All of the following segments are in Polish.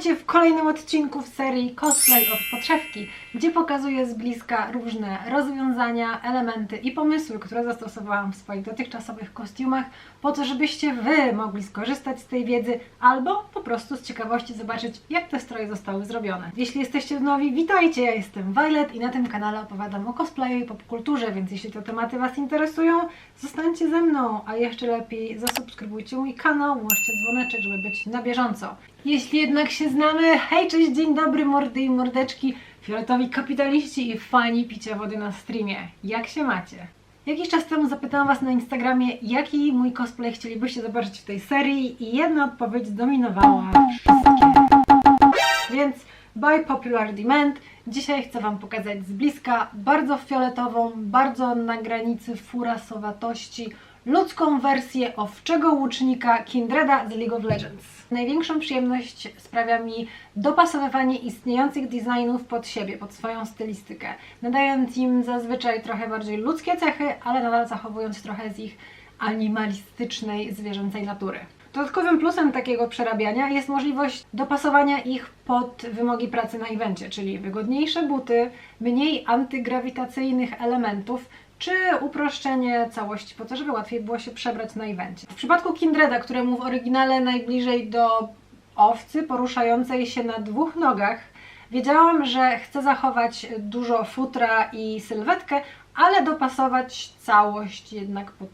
Witajcie w kolejnym odcinku w serii Cosplay od podszewki, gdzie pokazuję z bliska różne rozwiązania, elementy i pomysły, które zastosowałam w swoich dotychczasowych kostiumach, po to, żebyście Wy mogli skorzystać z tej wiedzy albo po prostu z ciekawości zobaczyć, jak te stroje zostały zrobione. Jeśli jesteście nowi, witajcie, ja jestem Violet i na tym kanale opowiadam o cosplayu i popkulturze, więc jeśli te tematy Was interesują, zostańcie ze mną, a jeszcze lepiej zasubskrybujcie mój kanał, włączcie dzwoneczek, żeby być na bieżąco. Jeśli jednak się znamy, hej, cześć, dzień dobry, mordy i mordeczki, fioletowi kapitaliści i fani picia wody na streamie. Jak się macie? Jakiś czas temu zapytałam Was na Instagramie, jaki mój cosplay chcielibyście zobaczyć w tej serii i jedna odpowiedź zdominowała wszystkie. Więc by popular demand dzisiaj chcę Wam pokazać z bliska bardzo fioletową, bardzo na granicy furasowatości ludzką wersję owczego łucznika Kindreda z League of Legends. Największą przyjemność sprawia mi dopasowywanie istniejących designów pod siebie, pod swoją stylistykę, nadając im zazwyczaj trochę bardziej ludzkie cechy, ale nadal zachowując trochę z ich animalistycznej, zwierzęcej natury. Dodatkowym plusem takiego przerabiania jest możliwość dopasowania ich pod wymogi pracy na evencie, czyli wygodniejsze buty, mniej antygrawitacyjnych elementów, czy uproszczenie całości po to, żeby łatwiej było się przebrać na evencie. W przypadku Kindreda, któremu w oryginale najbliżej do owcy poruszającej się na dwóch nogach, wiedziałam, że chcę zachować dużo futra i sylwetkę, ale dopasować całość jednak pod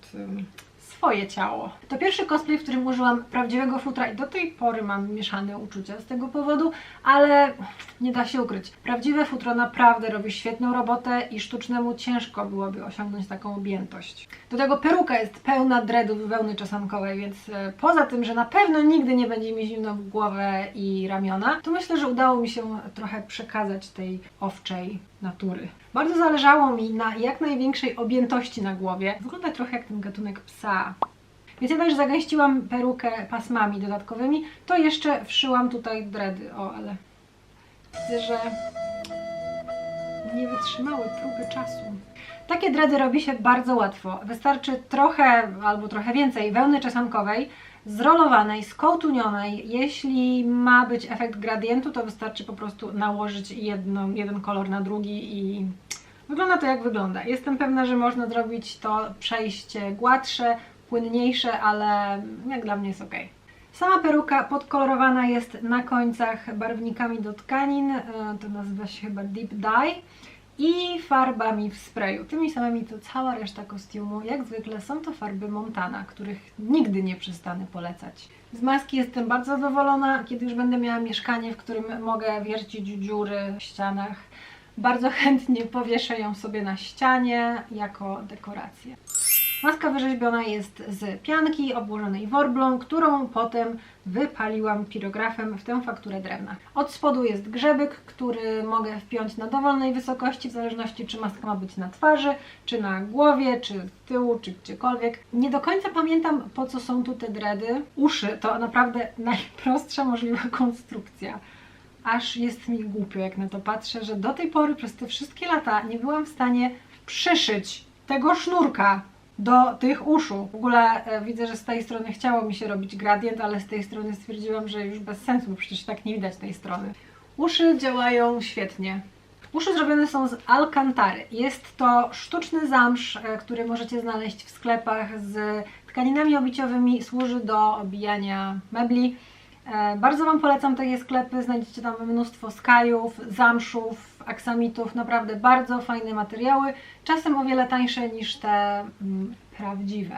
swoje ciało. To pierwszy cosplay, w którym użyłam prawdziwego futra i do tej pory mam mieszane uczucia z tego powodu, ale nie da się ukryć. Prawdziwe futro naprawdę robi świetną robotę i sztucznemu ciężko byłoby osiągnąć taką objętość. Do tego peruka jest pełna dreadów wełny czesankowej, więc e, poza tym, że na pewno nigdy nie będzie mi zimno w głowę i ramiona, to myślę, że udało mi się trochę przekazać tej owczej natury. Bardzo zależało mi na jak największej objętości na głowie. Wygląda trochę jak ten gatunek psa. Więc ja też zagęściłam perukę pasmami dodatkowymi, to jeszcze wszyłam tutaj dredy. O, ale widzę, że nie wytrzymały próby czasu. Takie dredy robi się bardzo łatwo. Wystarczy trochę albo trochę więcej wełny czesankowej, zrolowanej, skołtunionej. Jeśli ma być efekt gradientu, to wystarczy po prostu nałożyć jeden kolor na drugi i wygląda to jak wygląda. Jestem pewna, że można zrobić to przejście gładsze, płynniejsze, ale jak dla mnie jest ok. Sama peruka podkolorowana jest na końcach barwnikami do tkanin, e, to nazywa się chyba Deep Dye i farbami w sprayu. Tymi samymi to cała reszta kostiumu. Jak zwykle są to farby Montana, których nigdy nie przestanę polecać. Z maski jestem bardzo zadowolona, kiedy już będę miała mieszkanie, w którym mogę wiercić dziury w ścianach. Bardzo chętnie powieszę ją sobie na ścianie jako dekorację. Maska wyrzeźbiona jest z pianki obłożonej worblą, którą potem wypaliłam pirografem w tę fakturę drewna. Od spodu jest grzebyk, który mogę wpiąć na dowolnej wysokości, w zależności czy maska ma być na twarzy, czy na głowie, czy tyłu, czy gdziekolwiek. Nie do końca pamiętam, po co są tu te dredy. Uszy to naprawdę najprostsza możliwa konstrukcja. Aż jest mi głupio, jak na to patrzę, że do tej pory przez te wszystkie lata nie byłam w stanie przyszyć tego sznurka do tych uszu. W ogóle e, widzę, że z tej strony chciało mi się robić gradient, ale z tej strony stwierdziłam, że już bez sensu, bo przecież tak nie widać tej strony. Uszy działają świetnie. Uszy zrobione są z alcantary. Jest to sztuczny zamsz, e, który możecie znaleźć w sklepach z tkaninami obiciowymi. Służy do obijania mebli. E, Bardzo Wam polecam takie sklepy, znajdziecie tam mnóstwo skajów, zamszów, aksamitów, naprawdę bardzo fajne materiały, czasem o wiele tańsze niż te mm, prawdziwe.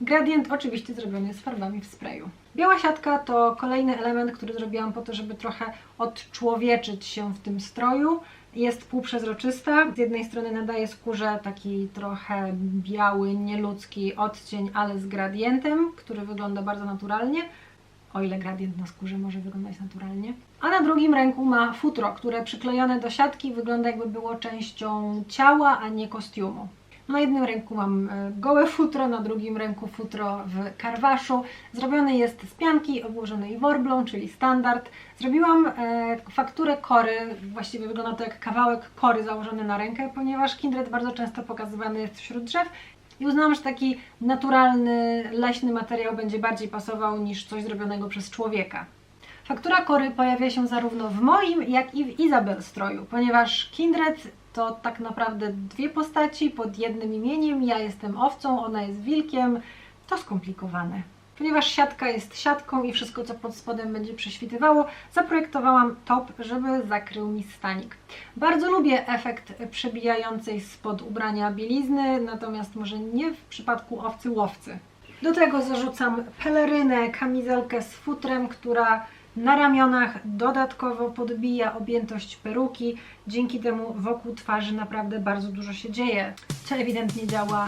Gradient oczywiście zrobiony z farbami w sprayu. Biała siatka to kolejny element, który zrobiłam po to, żeby trochę odczłowieczyć się w tym stroju. Jest półprzezroczysta. Z jednej strony nadaje skórze taki trochę biały, nieludzki odcień, ale z gradientem, który wygląda bardzo naturalnie o ile gradient na skórze może wyglądać naturalnie. A na drugim ręku ma futro, które przyklejone do siatki wygląda jakby było częścią ciała, a nie kostiumu. Na jednym ręku mam e, gołe futro, na drugim ręku futro w karwaszu. Zrobione jest z pianki obłożonej worblą, czyli standard. Zrobiłam e, fakturę kory, właściwie wygląda to jak kawałek kory założony na rękę, ponieważ kindred bardzo często pokazywany jest wśród drzew i uznałam, że taki naturalny, leśny materiał będzie bardziej pasował niż coś zrobionego przez człowieka. Faktura Kory pojawia się zarówno w moim, jak i w Izabel stroju, ponieważ Kindred to tak naprawdę dwie postaci pod jednym imieniem. Ja jestem owcą, ona jest wilkiem. To skomplikowane. Ponieważ siatka jest siatką i wszystko, co pod spodem będzie prześwitywało, zaprojektowałam top, żeby zakrył mi stanik. Bardzo lubię efekt przebijającej spod ubrania bielizny, natomiast może nie w przypadku owcy łowcy. Do tego zarzucam pelerynę, kamizelkę z futrem, która na ramionach dodatkowo podbija objętość peruki. Dzięki temu wokół twarzy naprawdę bardzo dużo się dzieje, co ewidentnie działa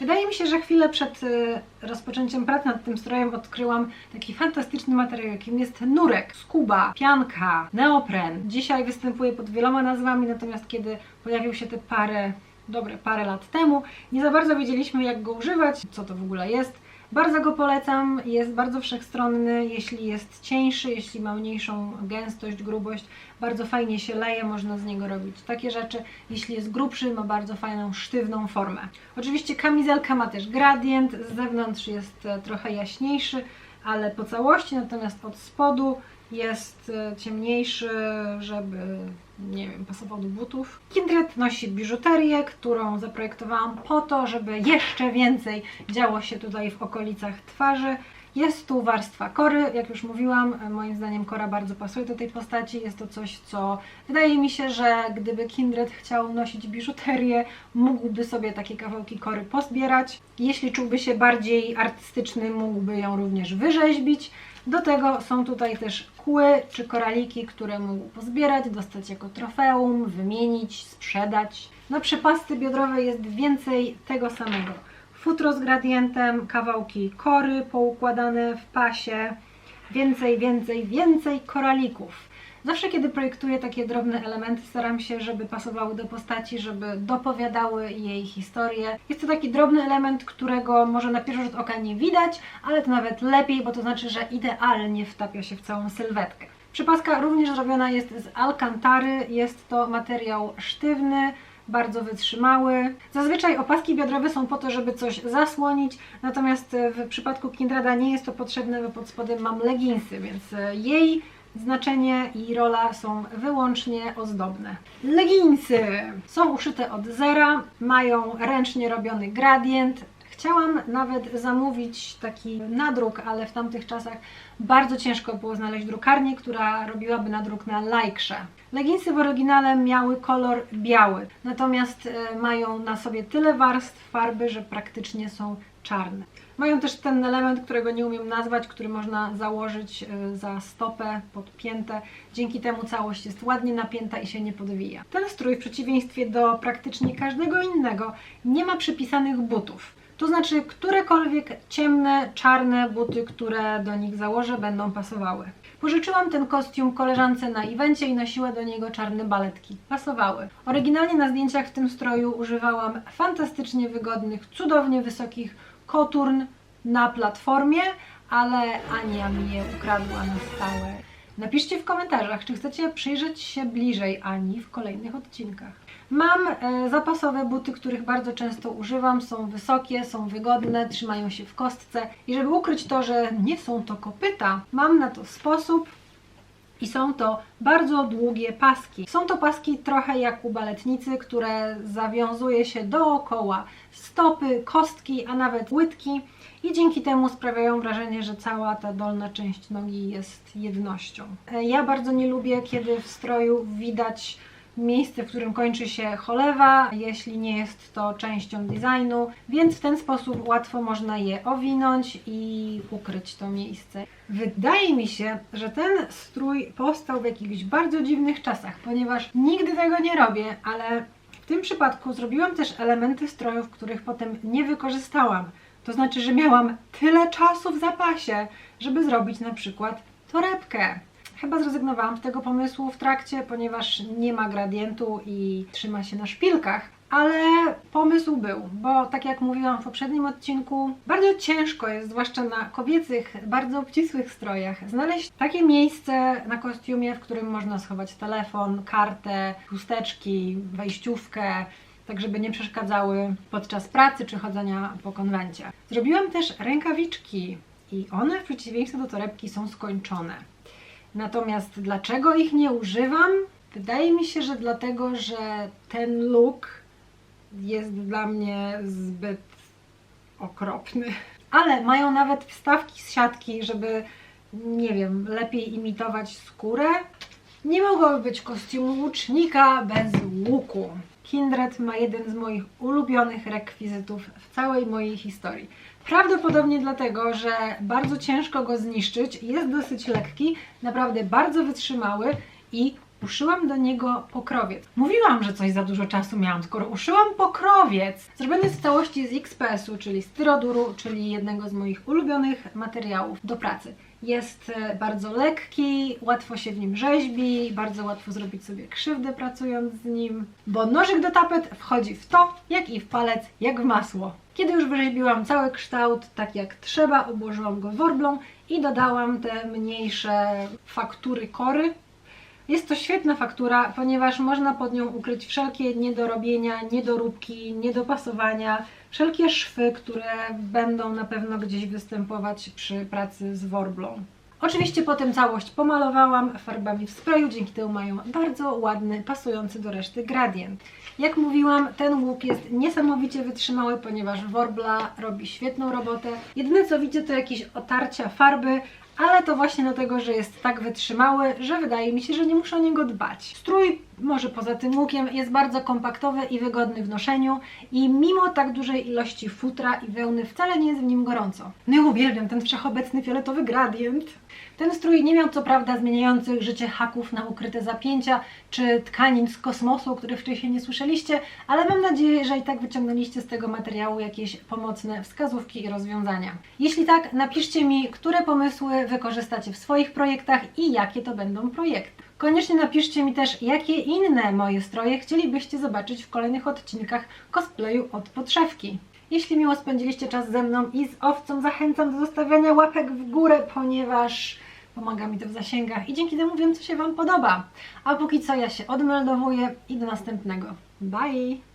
Wydaje mi się, że chwilę przed y, rozpoczęciem prac nad tym strojem odkryłam taki fantastyczny materiał, jakim jest nurek, skuba, pianka, neopren. Dzisiaj występuje pod wieloma nazwami, natomiast kiedy pojawił się te parę, dobre parę lat temu, nie za bardzo wiedzieliśmy jak go używać, co to w ogóle jest. Bardzo go polecam, jest bardzo wszechstronny, jeśli jest cieńszy, jeśli ma mniejszą gęstość, grubość, bardzo fajnie się leje, można z niego robić takie rzeczy. Jeśli jest grubszy, ma bardzo fajną, sztywną formę. Oczywiście kamizelka ma też gradient, z zewnątrz jest e, trochę jaśniejszy, ale po całości, natomiast od spodu jest e, ciemniejszy, żeby nie wiem, pasował do butów. Kindred nosi biżuterię, którą zaprojektowałam po to, żeby jeszcze więcej działo się tutaj w okolicach twarzy. Jest tu warstwa kory, jak już mówiłam, moim zdaniem kora bardzo pasuje do tej postaci. Jest to coś, co wydaje mi się, że gdyby Kindred chciał nosić biżuterię, mógłby sobie takie kawałki kory pozbierać. Jeśli czułby się bardziej artystyczny, mógłby ją również wyrzeźbić. Do tego są tutaj też kły czy koraliki, które mógł pozbierać, dostać jako trofeum, wymienić, sprzedać. Na przepasty biodrowej jest więcej tego samego. Futro z gradientem, kawałki kory poukładane w pasie, więcej, więcej, więcej koralików. Zawsze, kiedy projektuję takie drobne elementy, staram się, żeby pasowały do postaci, żeby dopowiadały jej historię. Jest to taki drobny element, którego może na pierwszy rzut oka nie widać, ale to nawet lepiej, bo to znaczy, że idealnie wtapia się w całą sylwetkę. Przypaska również zrobiona jest z alkantary, jest to materiał sztywny, bardzo wytrzymały. Zazwyczaj opaski biodrowe są po to, żeby coś zasłonić, natomiast w przypadku Kindrada nie jest to potrzebne, bo pod spodem mam leginsy, więc jej Znaczenie i rola są wyłącznie ozdobne. Leginsy są uszyte od zera, mają ręcznie robiony gradient. Chciałam nawet zamówić taki nadruk, ale w tamtych czasach bardzo ciężko było znaleźć drukarnię, która robiłaby nadruk na lajkrze. Leginsy w oryginale miały kolor biały, natomiast e, mają na sobie tyle warstw farby, że praktycznie są czarne. Mają też ten element, którego nie umiem nazwać, który można założyć e, za stopę, podpięte. Dzięki temu całość jest ładnie napięta i się nie podwija. Ten strój w przeciwieństwie do praktycznie każdego innego nie ma przypisanych butów. To znaczy, którekolwiek ciemne, czarne buty, które do nich założę, będą pasowały. Pożyczyłam ten kostium koleżance na evencie i nosiła do niego czarne baletki. Pasowały. Oryginalnie na zdjęciach w tym stroju używałam fantastycznie wygodnych, cudownie wysokich koturn na platformie, ale Ania mi je ukradła na stałe. Napiszcie w komentarzach, czy chcecie przyjrzeć się bliżej Ani w kolejnych odcinkach. Mam e, zapasowe buty, których bardzo często używam. Są wysokie, są wygodne, trzymają się w kostce. I żeby ukryć to, że nie są to kopyta, mam na to sposób. I są to bardzo długie paski. Są to paski trochę jak u baletnicy, które zawiązuje się dookoła stopy, kostki, a nawet łydki i dzięki temu sprawiają wrażenie, że cała ta dolna część nogi jest jednością. E, ja bardzo nie lubię, kiedy w stroju widać miejsce, w którym kończy się cholewa, jeśli nie jest to częścią designu, więc w ten sposób łatwo można je owinąć i ukryć to miejsce. Wydaje mi się, że ten strój powstał w jakichś bardzo dziwnych czasach, ponieważ nigdy tego nie robię, ale w tym przypadku zrobiłam też elementy strojów, których potem nie wykorzystałam. To znaczy, że miałam tyle czasu w zapasie, żeby zrobić na przykład torebkę. Chyba zrezygnowałam z tego pomysłu w trakcie, ponieważ nie ma gradientu i trzyma się na szpilkach. Ale pomysł był, bo tak jak mówiłam w poprzednim odcinku, bardzo ciężko jest, zwłaszcza na kobiecych, bardzo obcisłych strojach, znaleźć takie miejsce na kostiumie, w którym można schować telefon, kartę, chusteczki, wejściówkę, tak żeby nie przeszkadzały podczas pracy czy chodzenia po konwencie. Zrobiłam też rękawiczki i one w przeciwieństwie do torebki są skończone. Natomiast dlaczego ich nie używam? Wydaje mi się, że dlatego, że ten look jest dla mnie zbyt okropny. Ale mają nawet wstawki z siatki, żeby, nie wiem, lepiej imitować skórę. Nie mogłoby być kostiumu łucznika bez łuku. Kindred ma jeden z moich ulubionych rekwizytów w całej mojej historii. Prawdopodobnie dlatego, że bardzo ciężko go zniszczyć, jest dosyć lekki, naprawdę bardzo wytrzymały i uszyłam do niego pokrowiec. Mówiłam, że coś za dużo czasu miałam, skoro uszyłam pokrowiec. Zrobiony w całości z XPS-u, czyli styroduru, czyli jednego z moich ulubionych materiałów do pracy. Jest e, bardzo lekki, łatwo się w nim rzeźbi, bardzo łatwo zrobić sobie krzywdę pracując z nim, bo nożyk do tapet wchodzi w to, jak i w palec, jak w masło. Kiedy już wyrzeźbiłam cały kształt tak jak trzeba, obłożyłam go worblą i dodałam te mniejsze faktury kory, jest to świetna faktura, ponieważ można pod nią ukryć wszelkie niedorobienia, niedoróbki, niedopasowania, wszelkie szwy, które będą na pewno gdzieś występować przy pracy z worblą. Oczywiście potem całość pomalowałam farbami w sprayu, dzięki temu mają bardzo ładny, pasujący do reszty gradient. Jak mówiłam, ten łuk jest niesamowicie wytrzymały, ponieważ worbla robi świetną robotę. Jedyne co widzę to jakieś otarcia farby, ale to właśnie dlatego, że jest tak wytrzymały, że wydaje mi się, że nie muszę o niego dbać. Strój, może poza tym łukiem, jest bardzo kompaktowy i wygodny w noszeniu i mimo tak dużej ilości futra i wełny wcale nie jest w nim gorąco. No i uwielbiam ten wszechobecny fioletowy gradient. Ten strój nie miał co prawda zmieniających życie haków na ukryte zapięcia, czy tkanin z kosmosu, o których wcześniej nie słyszeliście, ale mam nadzieję, że i tak wyciągnęliście z tego materiału jakieś pomocne wskazówki i rozwiązania. Jeśli tak, napiszcie mi, które pomysły wykorzystacie w swoich projektach i jakie to będą projekty. Koniecznie napiszcie mi też, jakie inne moje stroje chcielibyście zobaczyć w kolejnych odcinkach cosplayu od podszewki. Jeśli miło spędziliście czas ze mną i z owcą, zachęcam do zostawiania łapek w górę, ponieważ pomaga mi to w zasięgach i dzięki temu wiem, co się Wam podoba. A póki co ja się odmeldowuję i do następnego. Bye!